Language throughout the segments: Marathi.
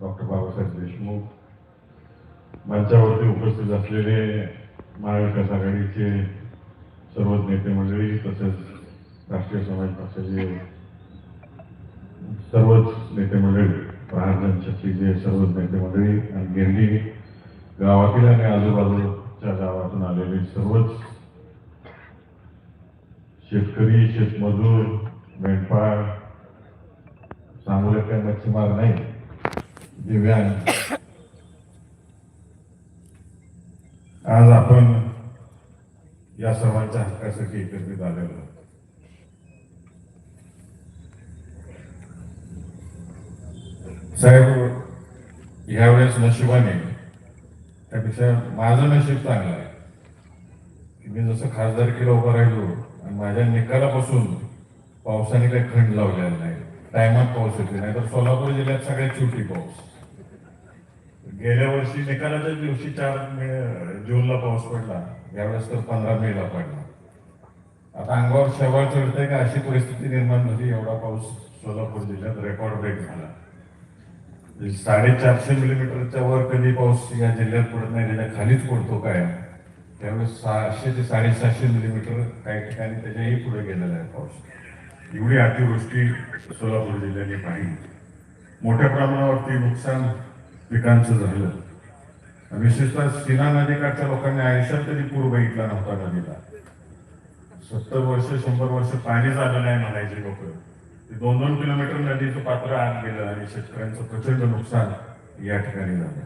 डॉक्टर बाबासाहेब देशमुख. मंचावरती उपस्थित असलेले महाविकास आघाडीचे सर्वच नेते मंडळी तसेच राष्ट्रीय समाज पक्षाचे सर्वच नेते मंडळी प्रहारजनशक्तीचे सर्वच नेते मंडळी आणि गिरणी गावातील आणि आजूबाजूच्या गावातून आलेले सर्वच शेतकरी शेतमजूर मेंढपाळ सांगू काय मच्छीमार नाही दिव्यांग आज आपण या सर्वांच्या हक्कासाठी एकत्रित आलेलो आहोत. साहेब यावेळेस नशिबाने त्यापेक्षा माझं नशीब चांगलं आहे. की मी जसं खासदारकीला उभं राहिलो आणि माझ्या निकालापासून पावसाने काही खंड लावलेला नाही. टायमात पाऊस येते नाही तर सोलापूर जिल्ह्यात सगळ्यात छोटी पाऊस. गेल्या वर्षी निकालाच्या दिवशी चार मे जूनला पाऊस पडला. यावेळेस तर पंधरा मेला पडला. आता अंगावर शेवाळ चढतंय का अशी परिस्थिती निर्माण झाली. एवढा पाऊस सोलापूर जिल्ह्यात रेकॉर्ड ब्रेक झाला. म्हणजे साडेचारशे मिलीमीटरच्या वर कधी पाऊस या जिल्ह्यात पडत नाही त्याच्या खालीच पडतो काय त्यावेळेस सहाशे ते साडेसहाशे मिलीमीटर काही ठिकाणी त्याच्याही पुढे गेलेला आहे पाऊस. एवढी अतिवृष्टी सोलापूर जिल्ह्याने पाहिली. मोठ्या प्रमाणावरती नुकसान पिकांचं झालं. विशेषतः सिना नदीकाठच्या लोकांनी आयुष्यात कधी पूर बघितला नव्हता नदीला. सत्तर वर्ष शंभर वर्ष पाणी झालं नाही म्हणायचे लोक. दोन दोन किलोमीटर नदीचं पात्र आत गेलं आणि शेतकऱ्यांचं प्रचंड नुकसान या ठिकाणी झालं.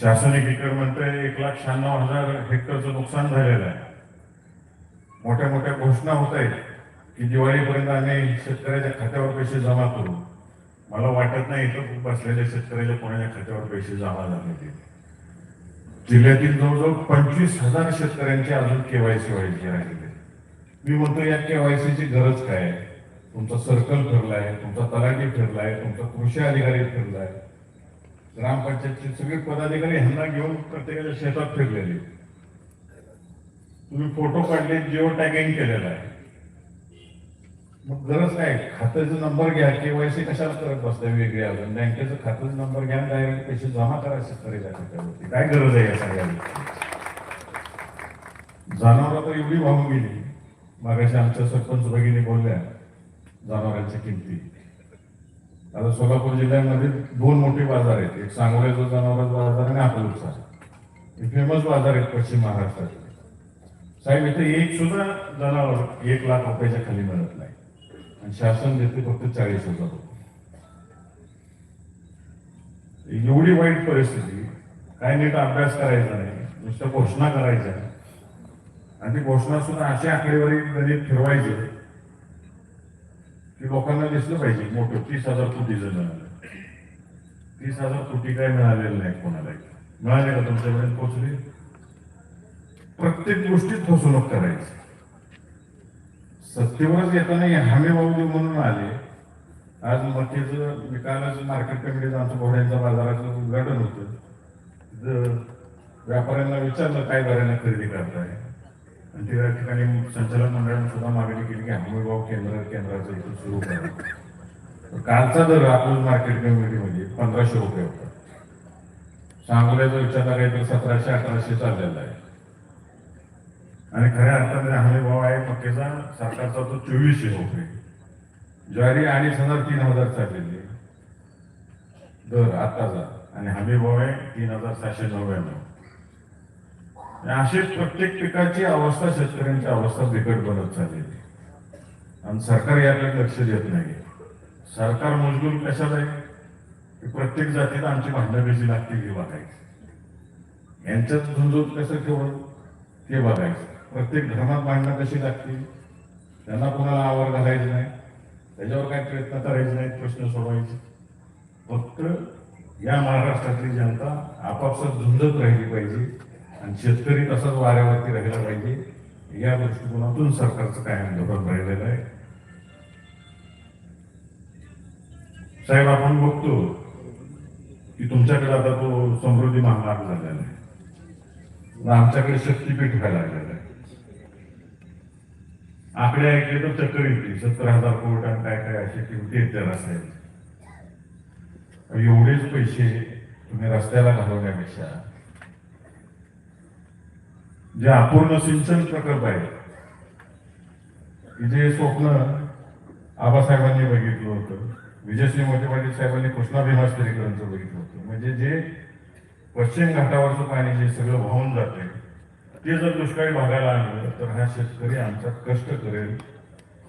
शासन एकीकडे म्हणतंय एक लाख शहाण्णव हजार हेक्टरचं नुकसान झालेलं आहे. मोठ्या मोठ्या घोषणा होत आहेत की दिवाळीपर्यंत आम्ही शेतकऱ्याच्या खात्यावर पैसे जमा करू. मला वाटत नाही इथं बसलेल्या शेतकऱ्याच्या कोणाच्या खात्यावर पैसे जमा झाले ते. जिल्ह्यातील जवळजवळ पंचवीस हजार शेतकऱ्यांची अजून केवायसी व्हायची राहिलेली आहे. मी म्हणतो या केवायसीची गरज काय आहे? तुमचा सर्कल फिरलाय तुमचा तलाठी फिरलाय तुमचा कृषी अधिकारी फिरलाय ग्रामपंचायतचे सगळे पदाधिकारी ह्यांना घेऊन प्रत्येकाच्या शेतात फिरलेले. तुम्ही फोटो काढले जिओ टॅगिंग केलेला आहे. मग गरज काय? खात्याचा नंबर घ्या केवायसी कशाला करत बसताय वेगळी अजून? बँकेचं खात्याचा नंबर घ्या डायरेक्ट पैसे जमा करा शेतकऱ्याच्या त्यावरती काय गरज आहे या सगळ्या जनावर तर एवढी वाहून गेली. मागाशी आमच्या सरपंच भगिनी बोलल्या जनावरांच्या किमती. आता सोलापूर जिल्ह्यामध्ये दोन मोठे बाजार आहेत. एक सांगोल्याचा जनावरांचा बाजार आणि अकलूजचा. हे फेमस बाजार आहेत पश्चिम महाराष्ट्राचे साहेब इथे एक सुद्धा जनावर एक लाख रुपयाच्या खाली मिळत नाही. आणि शासन देते फक्त चाळीस हजार रुपये. एवढी वाईट परिस्थिती काय नीट अभ्यास करायचा नाही नुसतं घोषणा करायच्या आणि ती घोषणा सुद्धा अशी आकडेवारी नदीत फिरवायची की लोकांना दिसलं पाहिजे मोठं तीस हजार कोटी जण तीस हजार कोटी काय मिळालेलं नाही कोणालाही मिळाले का तुमच्यापर्यंत पोचले? प्रत्येक गोष्टीत फसवणूक करायची. सत्तेवर येताना हे हमी भाऊ देऊ म्हणून आले आज मक्याचं मी मार्केट कमिटीचं आमच्या घोड्यांच्या बाजाराचं उद्घाटन होतं. व्यापाऱ्यांना विचारलं काय दराने खरेदी करताय? आणि त्या ठिकाणी संचालक मंडळाने सुद्धा मागणी केली की हमी भाव केंद्र केंद्राचं इथं सुरू करा. कालचा दर आपण मार्केट कमिटीमध्ये पंधराशे रुपये होता. सांगोल्याचा विचारला काही तर सतराशे अठराशे चाललेला आहे. आणि खऱ्या अर्थाने हमी भाव आहे मक्याचा सरकारचा तो चोवीसशे रुपये ज्वारी अडीच हजार तीन हजार चाललेली दर आताचा आणि हमी भाव आहे तीन हजार सहाशे नव्याण्णव. अशी प्रत्येक पिकाची अवस्था शेतकऱ्यांची अवस्था बिकट बनत चाललेली आणि सरकार याकडे लक्ष देत नाही. सरकार मजबूर कशाला आहे? की प्रत्येक जातीला आमची भांडणं लागते की बघायची. बघायचं यांच्यात झुंजून कसं ठेवलं ते बघायचं. प्रत्येक धर्मात मांडणं कशी लागतील? त्यांना कोणाला आवर घालायचं नाही? त्याच्यावर काही प्रयत्न करायचे नाहीत? प्रश्न सोडवायचे. फक्त या महाराष्ट्रातली जनता आपापसात झुंजत राहिली पाहिजे आणि शेतकरी तसाच वाऱ्यावरती राहिला पाहिजे. या दृष्टिकोनातून सरकारचं कायम धोरण राहिलेलं आहे. साहेब आपण बघतो की तुमच्याकडे आता तो समृद्धी महामार्ग झालेला आहे. आमच्याकडे शक्तीपीठ व्हायला लागलेलं आहे. आकडे ऐकले तर चक्कर येते सत्तर हजार कोट आणि काय काय अशी किमती आहेत त्या रस्त्याला एवढेच पैसे तुम्ही रस्त्याला घालवण्यापेक्षा. जे अपूर्ण सिंचन प्रकल्प आहे जे स्वप्न आबासाहेबांनी बघितलं होतं. विजयसिंह मोठे पाटील साहेबांनी कृष्णा भीमास्तरीकरांचं बघितलं होतं. म्हणजे जे पश्चिम घाटावरचं पाणी जे सगळं वाहून जाते ते जर दुष्काळी भागाला आलं तर हा शेतकरी आमचा कष्ट करेल.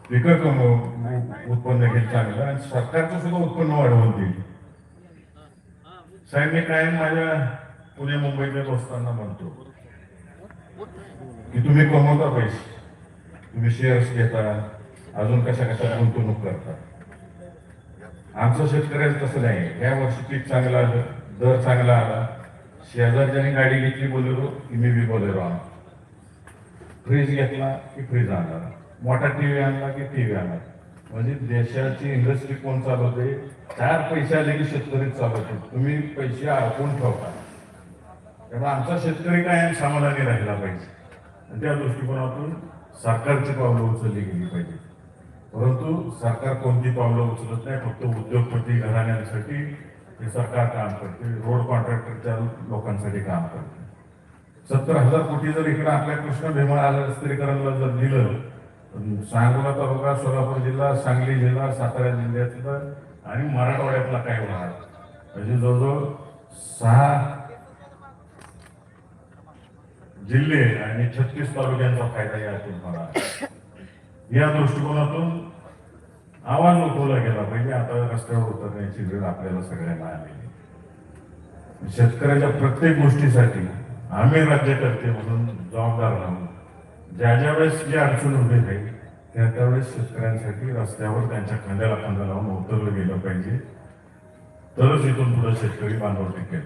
पिकं कमव उत्पन्न घेईल चांगलं आणि सरकारचं सुद्धा उत्पन्न वाढवून देईल. साहेब मी कायम माझ्या पुणे मुंबईतल्या दोस्तांना म्हणतो की तुम्ही कमवता पैसे तुम्ही शेअर्स घेता अजून कशा कशा गुंतवणूक करता. आमचं शेतकऱ्याचं तसं नाही. या वर्षी पीक चांगलं आलं दर चांगला आला. शेजारच्याने गाडी घेतली बोलेरो की मी बी बोलेरो आणा. फ्रीज घेतला की फ्रीज आणणार मोठा टीव्ही आणला की टीव्ही आणणार म्हणजे देशाची इंडस्ट्री कोण चालवते? चार पैसे आले की शेतकरी चालवतो. तुम्ही पैसे अडकून ठेवता. त्यामुळे आमचा शेतकरी काय समाधानी राहिला पाहिजे. आणि त्या दृष्टिकोनातून सरकारची पावलं उचलली गेली पाहिजे. परंतु सरकार कोणती पावलं उचलत नाही फक्त उद्योगपती घराण्यांसाठी हे सरकार काम करते रोड कॉन्ट्रॅक्टरच्या लोकांसाठी काम करते. सत्तर हजार कोटी जर इकडे आपल्या कृष्ण भीमा आलस्त्रीकरणला जर दिलं सांगोला तालुका सोलापूर जिल्हा सांगली जिल्हा सातारा जिल्ह्यातलं आणि मराठवाड्यातला काय होणार म्हणजे जवळजवळ सहा जिल्हे आणि छत्तीस तालुक्यांचा फायदा यातून होणार या दृष्टिकोनातून आवाज उठवला गेला. पाहिजे आता रस्त्यावर उतरण्याची वेळ आपल्याला सगळ्यांना आलेली. शेतकऱ्याच्या प्रत्येक गोष्टीसाठी आम्ही राज्यकर्ते म्हणून जबाबदार राहून ज्या ज्या वेळेस जी अडचण उभे राहील त्या त्यावेळेस शेतकऱ्यांसाठी रस्त्यावर त्यांच्या खांद्याला खांदा लावून उतरलं गेलं पाहिजे. तरच इथून पुढे शेतकरी बांधव टिकेल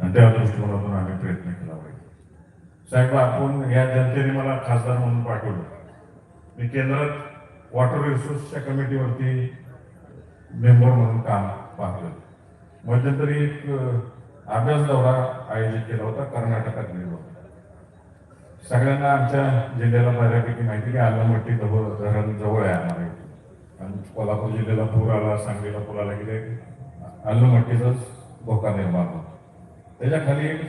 आणि त्या दृष्टिकोनातून आम्ही प्रयत्न केला पाहिजे. साहेब आपण या जनतेने मला खासदार म्हणून पाठवलं. मी केंद्रात वॉटर रिसोर्सच्या कमिटीवरती मेंबर म्हणून काम पाहतो मध्यंतरी एक अभ्यास दौरा आयोजित केला होता कर्नाटकात गेलो सगळ्यांना आमच्या जिल्ह्याला बऱ्यापैकी माहिती की आलमट्टी जवळ धरण जवळ आहे आम्हाला आणि कोल्हापूर जिल्ह्याला पूर आला सांगलीला पूर आला की आलमट्टीचाच धोका निर्माण होतो. त्याच्याखाली एक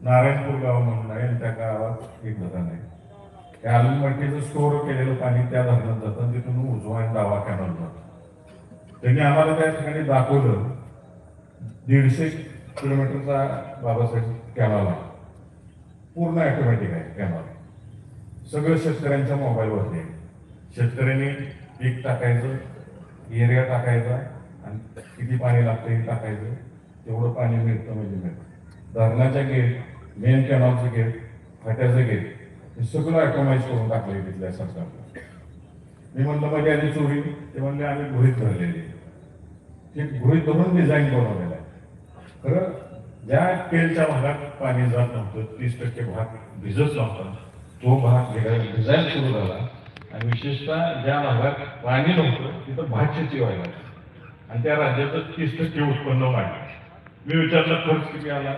नारायणपूर गाव म्हणून आहे आणि त्या गावात एक धरण आहे. त्या आलमट्टीचं स्टोर केलेलं पाणी त्या धरणात जातं तिथून उजवा आणि डावा कॅनल जातो. त्यांनी आम्हाला त्या ठिकाणी दाखवलं. दीडशे किलोमीटरचा बाबासाहेब कॅनल आहे. पूर्ण ॲटोमॅटिक आहे कॅनल सगळं शेतकऱ्यांच्या मोबाईलवरती आहे. शेतकऱ्यांनी पीक टाकायचं एरिया टाकायचा आणि किती पाणी लागतं हे टाकायचं. तेवढं पाणी मिळतं म्हणजे मिळतं. धरणाच्या गेट मेन कॅनॉलचं गेट फाट्याचं गेट हे सगळं ऑटोमाइज करून टाकलंय तिथल्या सरकारनं. मी म्हणलं माझी आधी चोरी. ते म्हणले आम्ही गृहित धरलेली ते गृहित धरून डिझाईन बनवलेलं आहे. खरं ज्या केलच्या भागात पाणी जात नव्हतं तीस टक्के भाग भिजत नव्हता. तो भाग डिझाईन सुरू झाला आणि विशेषतः ज्या भागात पाणी नव्हतं तिथं भात शेती व्हायला आणि त्या राज्याचं तीस टक्के उत्पन्न वाढलं. मी विचारलं खर्च किती आला?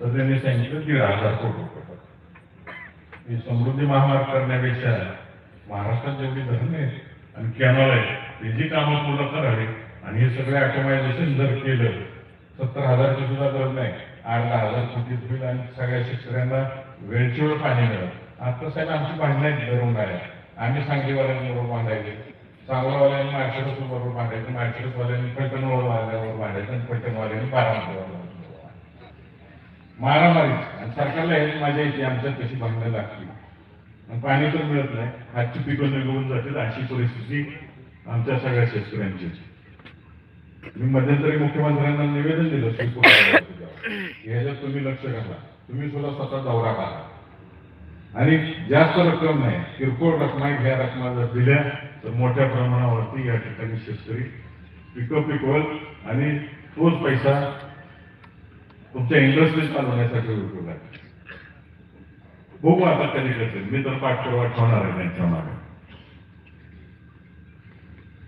तर त्यांनी सांगितलं दीड हजार कोटी रुपये. ही समृद्धी महामार्ग करण्यापेक्षा महाराष्ट्रात जेवढी धरण आहेत आणि कॅनॉल आहे त्याची कामं पूर्ण करावी आणि हे सगळे ऑटोमायझेशन जर केलं सत्तर हजारची सुद्धा गरज नाही आठ दहा हजार कोटीत होईल आणि सगळ्या शेतकऱ्यांना वेळची वेळ पाणी मिळत आता साहेब आमची भांडणं आहेत धरून गाड्या आम्ही सांगलीवाल्यांबरोबर बांधायचे सांगलावाल्यांनी मार्केटस बरोबर बांधायचं मार्केटवाल्यांनी पैठणवर वाल्यावर बांधायचं आणि पैठणवाल्यांनी बारामतीवर मारामारी. आणि सरकारला हे माझ्या इथे आमच्यात कशी भांडणं लागली आणि पाणी तर मिळत नाही. हातची पिकं निघून जातील अशी परिस्थिती आमच्या सगळ्या शेतकऱ्यांची. मी मध्यंतरी मुख्यमंत्र्यांना निवेदन दिलं याच्यात ह्याच्यात तुम्ही लक्ष घाला. तुम्ही सुद्धा स्वतः दौरा करा. आणि जास्त रक्कम नाही किरकोळ रक्कम आहे ह्या रकमा जर दिल्या तर मोठ्या प्रमाणावरती या ठिकाणी शेतकरी पिकं पिकवल आणि तोच पैसा तुमच्या इंडस्ट्री चालवण्यासाठी उपयोग आहे. बघू आता कधी करते मी तर पाठपुरावा ठेवणार आहे त्यांच्या मागे.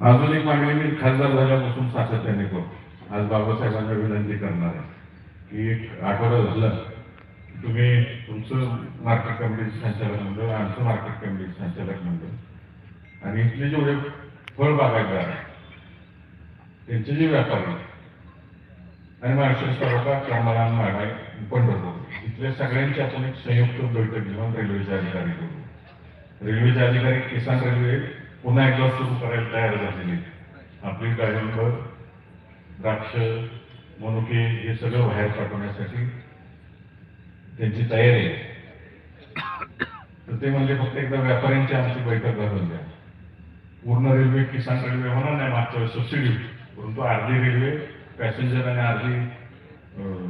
अजून एक मागणी मी खासदार झाल्यापासून सातत्याने करतो. आज बाबासाहेबांना विनंती करणार आहे की एक आठवडा झालं तुम्ही तुमचं मार्केट कमिटीचं संचालक मंडळ आमचं मार्केट कमिटीचं संचालक मंडळ आणि इथले जेवढे फळ त्यांचे जे व्यापारी आणि आणि अशोक तालुका करमाळा माडा पंढरपूर इथल्या सगळ्यांची आपण एक संयुक्त बैठक घेऊन रेल्वेचे अधिकारी करू रेल्वेचे अधिकारी किसान रेल्वे पुन्हा एकदा सुरू करायला तयार झालेले आपली डाळिंब द्राक्ष मनुके हे सगळं बाहेर पाठवण्यासाठी त्यांची तयारी आहे. तर ते म्हणजे फक्त एकदा व्यापाऱ्यांची आमची बैठक घालून द्या. पूर्ण रेल्वे किसान रेल्वे होणार नाही मागच्या वेळेस सबसिडी परंतु अर्धी रेल्वे पॅसेंजर आणि अर्धी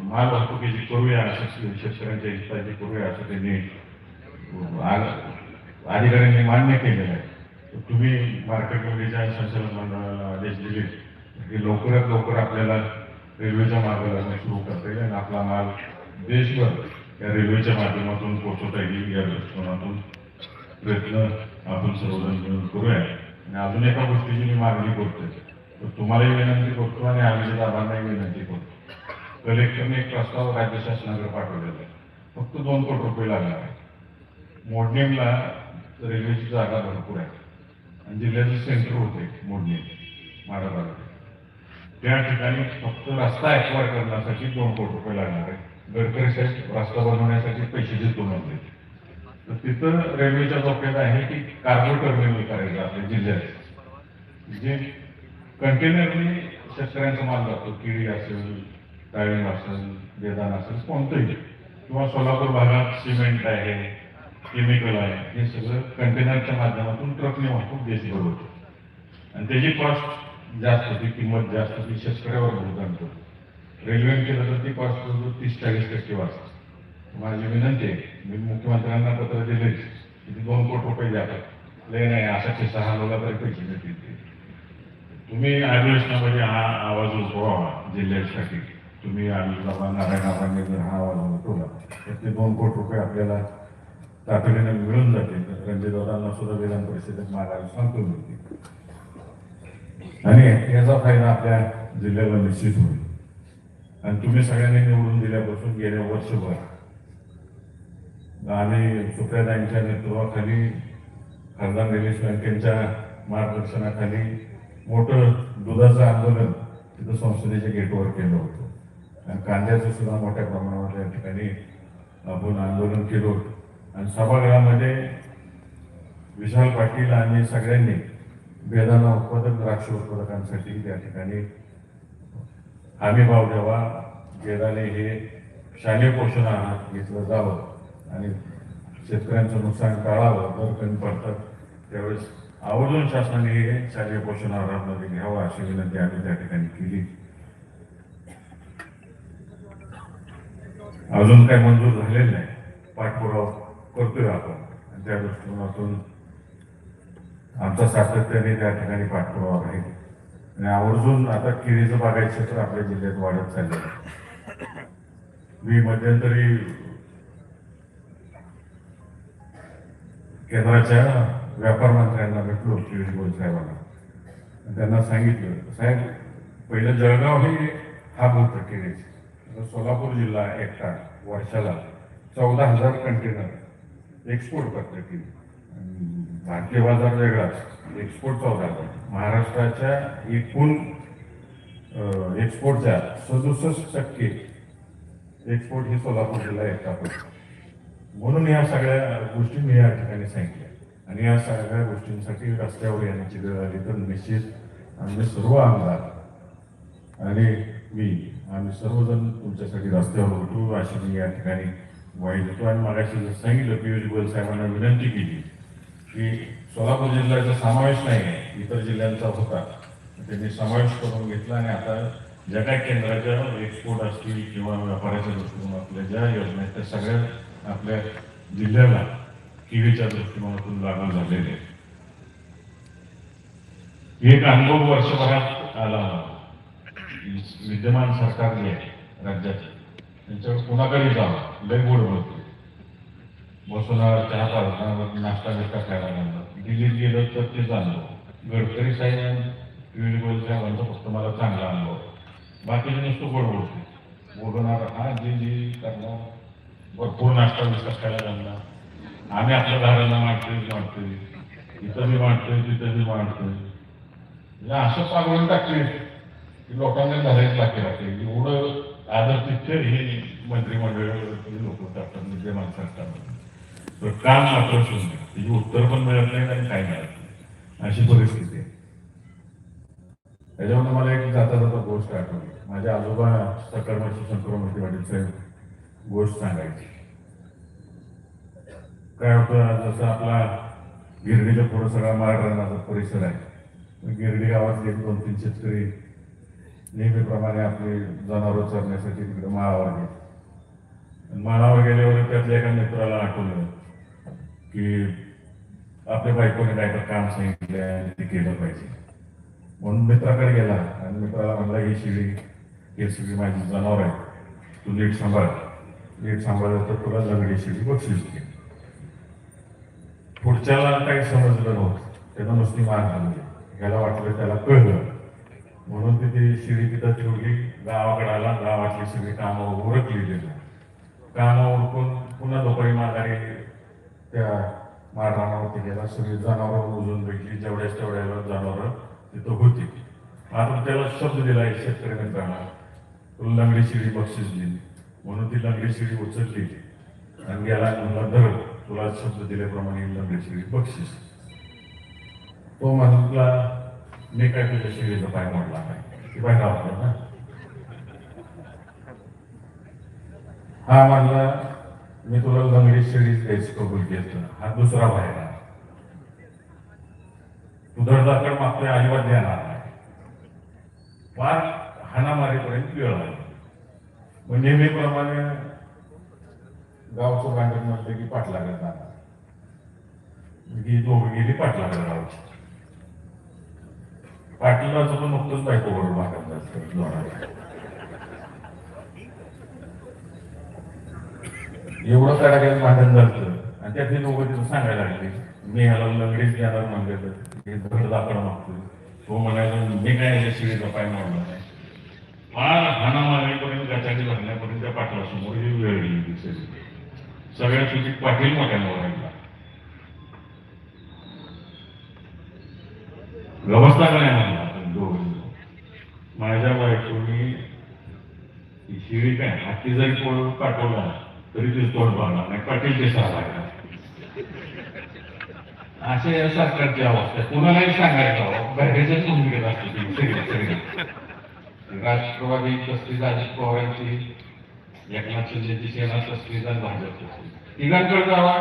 माल वाहतुकीची करूया असं शेतकऱ्यांच्या हिताची करूया असं त्यांनी अधिकाऱ्यांनी मान्य केलेलं आहे. तुम्ही मार्केट कमिटीच्या संचालक मंडळाला आदेश दिले की लवकरात लवकर आपल्याला रेल्वेच्या मार्ग सुरू करता येईल आणि आपला माल देशभर या रेल्वेच्या माध्यमातून पोहोचवता येईल या दृष्टिकोनातून प्रयत्न आपण सर्वजण मिळून करूया. आणि अजून एका गोष्टीची मी मागणी करतोय. तुम्हालाही विनंती करतो आणि आम्ही दादांनाही विनंती करतो. कलेक्टरने एक प्रस्ताव राज्य शासनाकडे पाठवलेला आहे. फक्त दोन कोटी रुपये लागणार आहे. मोडणीमला रेल्वेची जागा भरपूर आहे. आणि जिल्ह्याचं सेंटर होते मोडणी माडा त्या ठिकाणी फक्त रस्ता ॲक्वायर करण्यासाठी दोन कोटी रुपये लागणार आहे. गडकरी साहेब रस्ता बनवण्यासाठी पैसे देतो म्हणले. तर तिथं रेल्वेच्या डोक्यात आहे की कार्गो टर्मिनल करायचं आपल्या जिल्ह्यात. जे कंटेनरने शेतकऱ्यांचा माल जातो केळी असेल डाळिंब असेल बेदाण असेल कोणतंही. किंवा सोलापूर भागात सिमेंट आहे केमिकल आहे हे सगळं कंटेनरच्या माध्यमातून ट्रकने वाहतूक देशभर होते. आणि त्याची कॉस्ट जास्त होती किंमत जास्त होती शेतकऱ्यावर भोगतान करतो रेल्वेने केलं तर ती कॉस्ट होतो तीस चाळीस टक्के वाचते. माझी विनंती आहे मी मुख्यमंत्र्यांना पत्र दिले की दोन कोटी रुपये द्यावे लय नाही असा सहा लोकांपर्यंत पैसे देतील. ते. तुम्ही अधिवेशनामध्ये हा आवाज उचवावा जिल्ह्यासाठी. तुम्ही आदिलाबाद नारायणाबाने जर हा आवाज उठवला तर ते दोन कोटी रुपये आपल्याला तातडीने मिळून जातील. रणजितदादांना सुद्धा विधान परिषदेत मागायला सांगतो मिळतील आणि याचा फायदा आपल्या जिल्ह्याला निश्चित होईल. आणि तुम्ही सगळ्यांनी निवडून दिल्यापासून गेल्या वर्षभर आम्ही सुप्रियाताईंच्या नेतृत्वाखाली खासदार निलेश बँकेंच्या मार्गदर्शनाखाली मोठं दुधाचं आंदोलन तिथं संसदेच्या गेटवर केलं होतं. आणि कांद्याचं सुद्धा मोठ्या प्रमाणावर या ठिकाणी आपण आंदोलन केलं होतं. आणि सभागृहामध्ये विशाल पाटील आणि सगळ्यांनी बेदाना उत्पादक द्राक्ष उत्पादकांसाठी त्या ठिकाणी हमी भाव द्यावा गेडाने हे शालेय पोषण आहार घेतलं जावं आणि शेतकऱ्यांचं नुकसान टाळावं दर कमी पडतात त्यावेळेस आवर्जून शासनाने हे शालेय पोषण आहारामध्ये घ्यावं अशी विनंती आम्ही त्या ठिकाणी केली. अजून काही मंजूर झालेलं नाही. पाठपुरावा करतोय आपण. त्या दृष्टिकोनातून आमचा सातत्याने त्या ठिकाणी पाठपुरावा राहील आणि आवर्जून आता केळीचं बागायचं क्षेत्र आपल्या जिल्ह्यात वाढत चाललेलं आहे. मी मध्यंतरी केंद्राच्या व्यापार मंत्र्यांना भेटलो पियुष गोयल साहेबांना. त्यांना सांगितलं साहेब पहिलं जळगाव हे हा होतं केळीचे सोलापूर जिल्हा एकटा वर्षाला चौदा हजार कंटेनर एक्सपोर्ट करते केळी भारतीय बाजार वेगळाच एक्सपोर्ट चौदा हजार. महाराष्ट्राच्या एकूण एक्सपोर्टच्या सदुसष्ट टक्के एक्सपोर्ट हे सोलापूर जिल्हा एकटा म्हणून या सगळ्या गोष्टी मी या ठिकाणी सांगितलं आणि या सगळ्या गोष्टींसाठी रस्त्यावर येण्याची वेळ आली तर निश्चित आम्ही सर्व आमदार आणि मी आम्ही सर्वजण तुमच्यासाठी रस्त्यावर उठू अशी मी या ठिकाणी वाईट आणि मागाशी जसं सांगितलं पियुष गोयल साहेबांना विनंती केली की सोलापूर जिल्ह्याचा समावेश नाही आहे इतर जिल्ह्यांचा होता. त्यांनी समावेश करून घेतला आणि आता ज्या काही केंद्राच्या एक्सपोर्ट असतील किंवा व्यापाराच्या दृष्टिकोनातल्या ज्या योजना आहेत त्या सगळ्या आपल्या जिल्ह्याला टीव्हीच्या दृष्टिकोनातून लागू झालेले एक अनुभव वर्षभरात आला. विद्यमान सरकार जे राज्याचे. त्यांच्यावर कुणाकडे जावं. लय गोड होते. बसवणार चहा पाजणार नाश्ता बिस्टा खायला लागला. दिल्लीत गेलं तर ते जाणलं. गडकरी साहेब पियुष गोयल साहेबांचा फक्त मला चांगला अनुभव. बाकीचे नुसतं गोड बोलते बोलणार हा जी जी करणार. भरपूर नाश्ता बिस्टा खायला घालणार आम्ही आपल्या घरांना मांडतोय वाटतोय इथं मी मांडतोय तिथं मी मांडतोय म्हणजे असं पागवून टाकले की लोकांना घरायच लागते लागते एवढं आदर भाजपचे हे मंत्रिमंडळ लोक टाकतात विद्यमान तर काम मात्र शून्य त्याची उत्तर पण मिळत नाही आणि काय मिळत नाही. अशी परिस्थिती आहे. त्याच्यामध्ये मला एक जाता जाता गोष्ट आठवली. माझ्या आजोबा सकर्माची शंकरमूर्ती पाटील साहेब गोष्ट सांगायची. काय होतं जसं आपला गिरडीचा पुढं सगळा मराठा परिसर आहे गिरडी गावात एक दोन तीन शेतकरी नेहमीप्रमाणे आपले जनावरं चरण्यासाठी तिकडे माळावर गेले. माळावर गेल्यावर त्यातल्या एका मित्राला आठवलं की आपल्या बायकोने काय तर काम सांगितलं आणि ते केलं पाहिजे. म्हणून मित्राकडे गेला आणि मित्राला म्हणला ही शिडी हे सगळी माझी जनावर आहे तू नीट सांभाळ. नीट सांभाळलं तर तुला लंगडी शिडी बक्षीस घे पुढच्याला काही समजलं नव्हतं. त्यांना नुसती मार घालली ह्याला वाटलं त्याला कळलं. म्हणून ती ती शिडी तिथं ठेवली. गावाकडे आला गावातली सगळी कामं उरकली गेली कामं उरकून पुन्हा दुपारी माघारी त्या मारणावरती गेला. सगळी जनावरं मोजून भेटली जेवढ्याच तेवढ्या जनावरं तिथं होती. आता त्याला शब्द दिला एक शेतकरी मित्रांना तुला लंगडी शिडी बक्षीस दिली. म्हणून ती लंगडी शिडी उचलली. आणि गेला आणि म्हणला धर. तुला शब्द दिल्याप्रमाणे ही लंगडी बक्षीस तो माझा तुला मी काय तुझ्या शिडीचा पाय मोडला नाही ती पाय गावला ना हा म्हणला मी तुला लंगडी शिडी द्यायची कबूल केलं हा दुसरा भाई आहे तू धडधाकड मागतोय अजिबात देणार नाही फार हाणामारीपर्यंत वेळ आली मग नेहमीप्रमाणे गावचं भांडण म्हणलं की पाठलागत जाणार ही दोघं गेली पाठलागत गावची पाटलाचं पण नुकतंच बायको बरोबर भागात एवढं कडाक्यात भांडण झालं आणि त्यातली लोक तिथं सांगायला लागले मी ह्याला लंगडीच घ्यायला म्हणलेलं हे धड दाखवणं मागतोय. तो म्हणायला मी काय याच्या शिडीचा पाय मारला नाही. फार हाना मागणीपर्यंत गचाटी लागण्यापर्यंत त्या पाटलासमोर ही वेळ गेली सगळ्यात सगळी पाटील मोठ्या मोरायला व्यवस्था काय म्हणला आपण दोघं. माझ्या बायकोनी ही शिडी काय हाती जरी पोळ पाठवला तरी ते तोंड पाहणार नाही पाटील ते सहा असे या सरकारची अवस्था. कुणालाही सांगायचं अहो, बॅगेच्याच भूमिकेत असते राष्ट्रवादी तसलीच अजित पवारांची एकनाथ शिंदेची सेना तसलीच आणि भाजप तिघांकडे जावा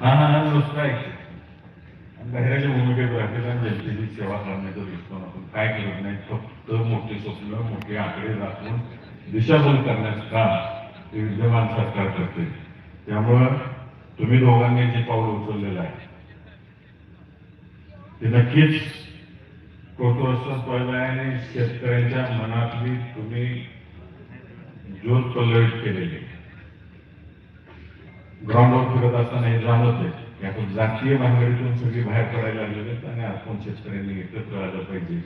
हा हा नुसतं बाहेरच्या भूमिकेत राहतील आणि जनतेची सेवा करण्याचा दृष्टिकोन आपण काय करत नाही? फक्त मोठे स्वप्न मोठे आकडे दाखवून दिशाभूल करण्याचं काम ते विद्यमान सरकार करते. त्यामुळं तुम्ही दोघांनी जे पाऊल उचललेलं आहे ते नक्कीच कोटवस्त्र पडलं आहे आणि शेतकऱ्यांच्या मनातली तुम्ही ज्योत प्रज्वलित केलेले. ग्राउंडवर फिरत असताना हे जाणवत आहे की जातीय भानगडीतून सगळी बाहेर पडायला लागलेले आहेत आणि आपण शेतकऱ्यांनी एकत्र आलं पाहिजे.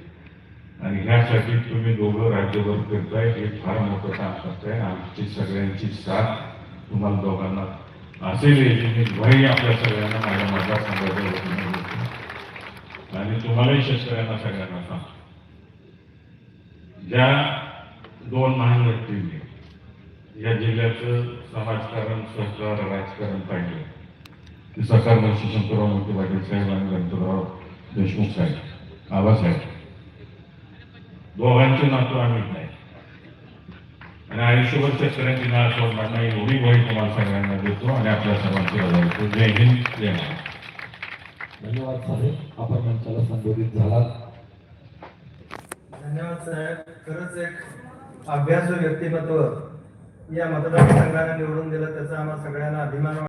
आणि ह्यासाठी तुम्ही दोघं राज्यभर फिरताय. हे फार मोठं काम करताय. आमची सगळ्यांची साथ तुम्हाला दोघांना असेल याची ग्वाही आपल्या सगळ्यांना माझ्या मतदारसंघाच्या सांगायचं आणि तुम्हालाही शेतकऱ्यांना सगळ्यांना सांग ज्या दोन महान व्यक्तींनी या जिल्ह्याचं समाजकारण सहकार राजकारण पाहिलं ते सरकार मंत्री शंकरराव मोठे पाटील साहेब आणि गणपतराव देशमुख साहेब आबासाहेब. दोघांचे नातू आम्ही नाही. आणि आयुष्यभर शेतकऱ्यांची नाळ सोडणार नाही एवढी गोळी तुम्हाला सगळ्यांना देतो आणि आपल्या सर्वांची रजा देतो जय हिंद जय महाराष्ट्र. धन्यवाद साहेब. आपण मंचाला संबोधित झालात. धन्यवाद साहेब. खरंच एक अभ्यासू व्यक्तिमत्व या मतदारसंघाने निवडून दिलं त्याचा आम्हाला सगळ्यांना अभिमान